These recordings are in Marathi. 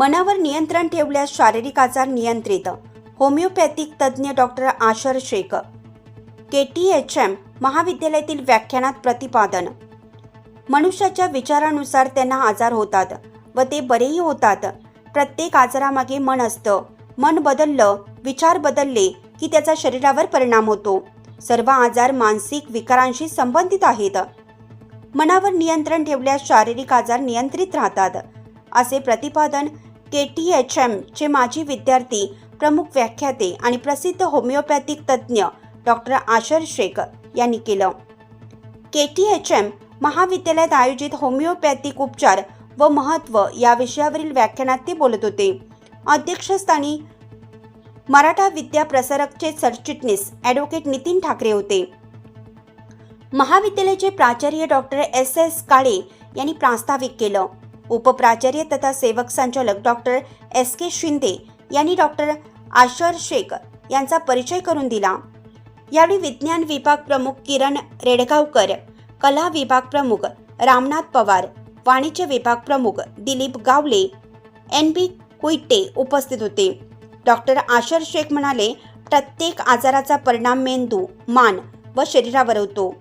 मनावर नियंत्रण ठेवल्यास शारीरिक आजार नियंत्रित. होमिओपॅथिक तज्ज्ञ doctor Ashar Shaikh K T H M महाविद्यालयातील व्याख्यानात प्रतिपादन. मनुष्याच्या विचारानुसार त्यांना आजार होतात व ते बरेही होतात. प्रत्येक आजारामागे मन असतं. मन बदललं विचार बदलले की त्याचा शरीरावर परिणाम होतो. सर्व आजार मानसिक विकारांशी संबंधित आहेत. मनावर नियंत्रण ठेवल्यास शारीरिक आजार नियंत्रित राहतात. असे प्रतिपादन के टी एच एमचे माजी विद्यार्थी प्रमुख व्याख्याते आणि प्रसिद्ध होमिओपॅथिक तज्ज्ञ डॉक्टर आशर शेख यांनी केलं. के टी एच एम महाविद्यालयात आयोजित होमिओपॅथिक उपचार व महत्त्व या विषयावरील व्याख्यानात ते बोलत होते. अध्यक्षस्थानी मराठा विद्या प्रसारकचे सरचिटणीस ॲडव्होकेट नितीन ठाकरे होते. महाविद्यालयाचे प्राचार्य डॉक्टर एस एस काळे यांनी प्रास्ताविक केलं. उपप्राचार्य तथा सेवक संचालक डॉक्टर एस के शिंदे यांनी डॉक्टर आशर शेख यांचा परिचय करून दिला. यावेळी विज्ञान विभाग प्रमुख किरण रेडगावकर कला विभाग प्रमुख रामनाथ पवार वाणिज्य विभाग प्रमुख दिलीप गावले एन बी कुईटे उपस्थित होते. डॉक्टर आशर शेख म्हणाले प्रत्येक आजाराचा परिणाम मेंदू मान व शरीरावर होतो.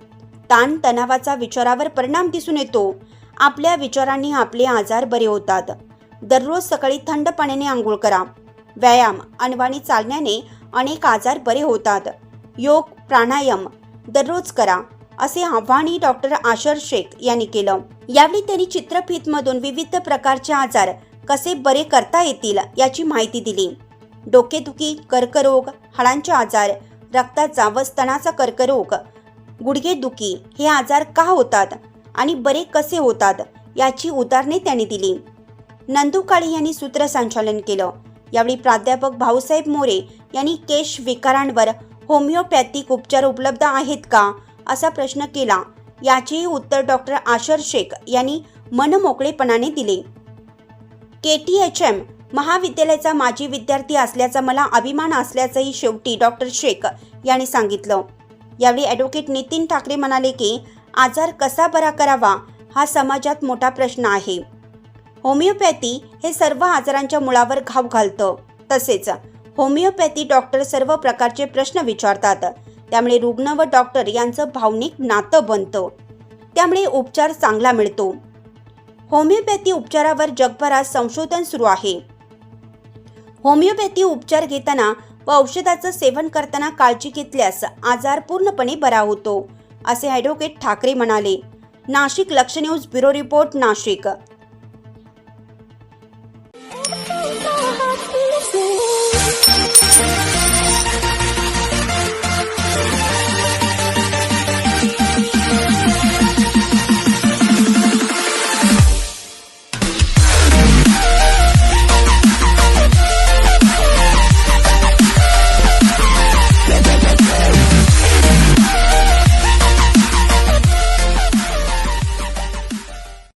ताण तणावाचा विचारावर परिणाम दिसून येतो. आपल्या विचारांनी आपले आजार बरे होतात. दररोज सकाळी थंड पाण्याने आंघोळ करा. व्यायाम अनवाणी चालण्याने अनेक आजार बरे होतात. योग प्राणायाम दररोज करा असे आव्हानही डॉक्टर आशर शेख यांनी केलं. यावेळी त्यांनी चित्रफितमधून विविध प्रकारचे आजार कसे बरे करता येतील याची माहिती दिली. डोकेदुखी कर्करोग हाडांचे आजार रक्ताचा व स्तनाचा कर्करोग गुडघेदुखी हे आजार का होतात? आणि बरे कसे होतात याची उदाहरणे त्यांनी दिली. नंदू काळे यांनी सूत्रसंचालन केलं. यावेळी प्राध्यापक भाऊसाहेब मोरे यांनी केश विकारांवर होमिओपॅथिक उपचार उपलब्ध आहेत का असा प्रश्न केला. याचेही उत्तर डॉक्टर आशर शेख यांनी मनमोकळेपणाने दिले. के टी एच एम महाविद्यालयाचा माजी विद्यार्थी असल्याचा मला अभिमान असल्याचंही शेवटी डॉक्टर शेख यांनी सांगितलं. यावेळी ॲडव्होकेट नितीन ठाकरे म्हणाले की आजार कसा बरा करावा हा समाजात मोठा प्रश्न आहे. होमिओपॅथी हे सर्व आजारांच्या मुळावर घाव घालतं. तसेच होमिओपॅथी डॉक्टर सर्व प्रकारचे प्रश्न विचारतात. त्यामुळे रुग्ण व डॉक्टर यांचं भावनिक नातं बनतं. त्यामुळे उपचार चांगला मिळतो. होमिओपॅथी उपचारावर जगभरात संशोधन सुरू आहे. होमिओपॅथी उपचार घेताना व औषधाचं सेवन करताना काळजी घेतल्यास आजार पूर्णपणे बरा होतो. असे ॲडव्होकेट ठाकरे म्हणाले. नाशिक लक्ष न्यूज ब्युरो रिपोर्ट नाशिक.